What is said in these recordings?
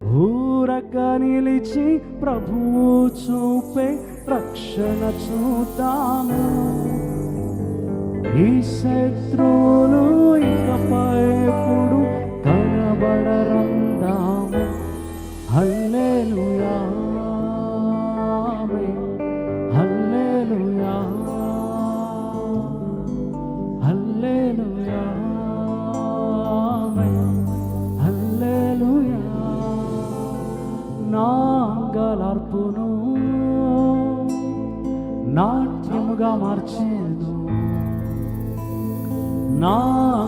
ఊరక నిలిచి ప్రభువు చూపే రక్షణ చూతాను ఈ శత్రువు అంగలార్పును నాట్యముగా మార్చేను. నా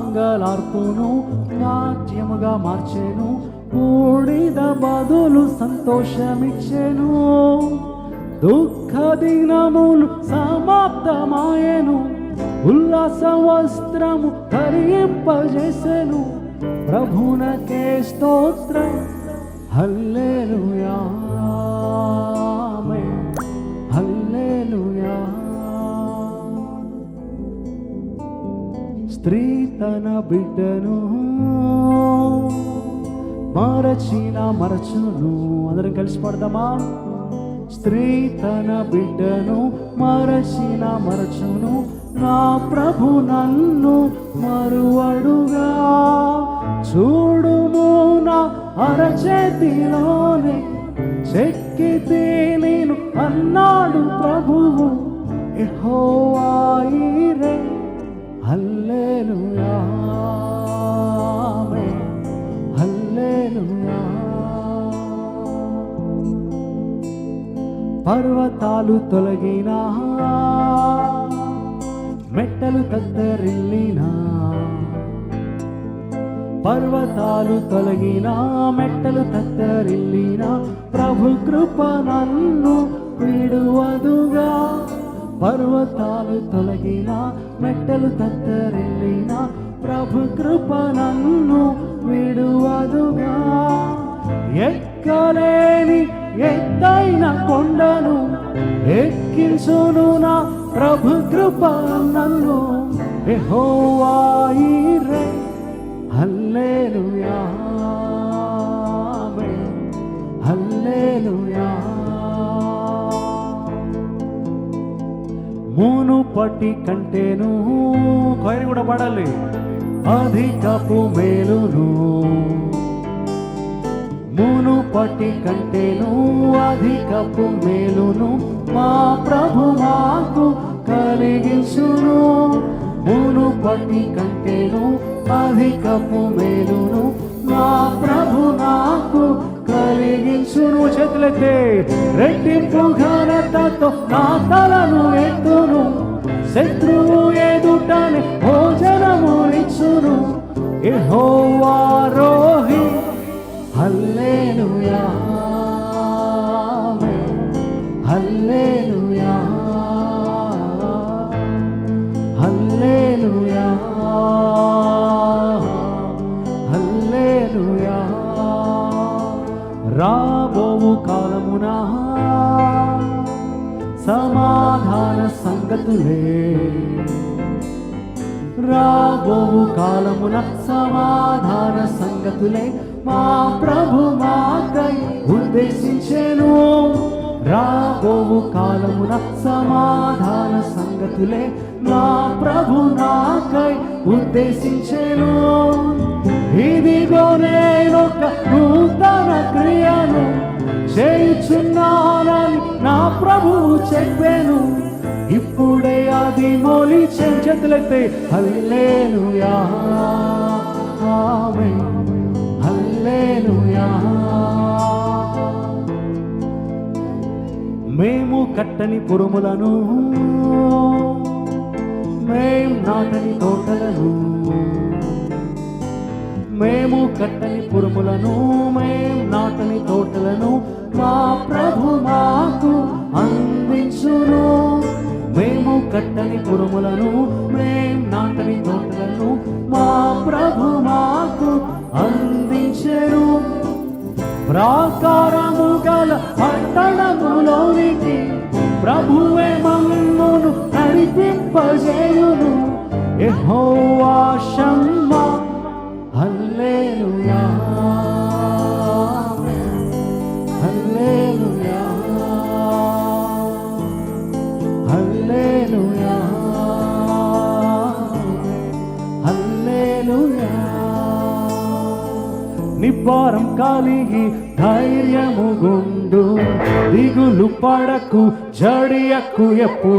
అంగలార్పును నాట్యముగా మార్చేను. బూడిద బదులు సంతోషమిచ్చెను. దుఃఖ దినములు సమాప్తమాయను. ఉల్లాస వస్త్రము ధరింపజేసెను. ప్రభునకే స్తోత్రం. హల్లెలూయా తన బిడ్డను మరచిన మరచును. అందరం కలిసి పడదామా? స్త్రీ తన బిడ్డను మరచిన మరచును. నా ప్రభు నన్ను మరువడుగా. చూడుము నా అరచేతిలోనే చెక్కితే నేను అన్నాడు ప్రభువు. ఎహోవాయిరే హల్లెలూయా పర్వతాలు తొలగినా మెట్టలు తత్తరిల్లినా పర్వతాలు తొలగినా మెట్టలు తత్తరిల్లినా ప్రభు కృప నన్ను విడువదుగా. పర్వతాలు తొలగినా మెట్టలు తత్తరిల్లినా ప్రభు కృప నన్ను విడువదుగా. ఎక్కలేని ఎత్తైన కొండను ఎక్కించును నా ప్రభు కృప నన్ను. ఎహోవాయిరే హల్లేలుయా. మునుపటి కంటేను కొయరు కూడా పడాలి. అధికపు మేలును మునుపటి కంటేను అధికపు మేలును మా ప్రభు మాకు కలిగించును. మునుపటి కంటేను అధికపు మేలును మా ప్రభు నాకు కలిగించును. చేతులెత్తే రెట్టింపు ఘనతతో నా తలను ఎత్తును. శత్రువు ఎదుటనే భోజనమునిచ్చును. యెహోవారోహి హల్లెలూయా. ఆమేన్. హల్లెలూయా. హల్లెలూయా. హల్లెలూయా. రాబోవు కాలమునా సమాధాన సంగతులే. రాబోవు కాలమున సమాధాన సంగతులే. మా ప్రభు మాకై ఉద్దేశించేను. రాబోవు కాలమున సమాధాన సంగతులే. మా ప్రభు నాకై ఉద్దేశించెను. ఇదిగో నేనొక నూతన క్రియ. చెప్పాను. ఇప్పుడే అది మోలి చేతులెత్తే హల్లేను ఆమేన్. హల్లేలుయా. మేము కట్టని పురుములను మేం నాటని తోటలను మేము కట్టని పురుములను మేం నాటని తోటలను పురుములను ప్రేమ్ నాటని తోటలను మా ప్రభు మాకు అందించెను. ప్రాకారము గల పట్టణములోనికి ప్రభువే మమ్మును నడిపింపజేయును. యెహోవా షమ్మా హల్లెలూయా. హల్లెలూయా. హల్లెలూయా నిబ్బారం కలిగి ధైర్యము గుండు దిగులు పడకు జడియకు ఎప్పుడు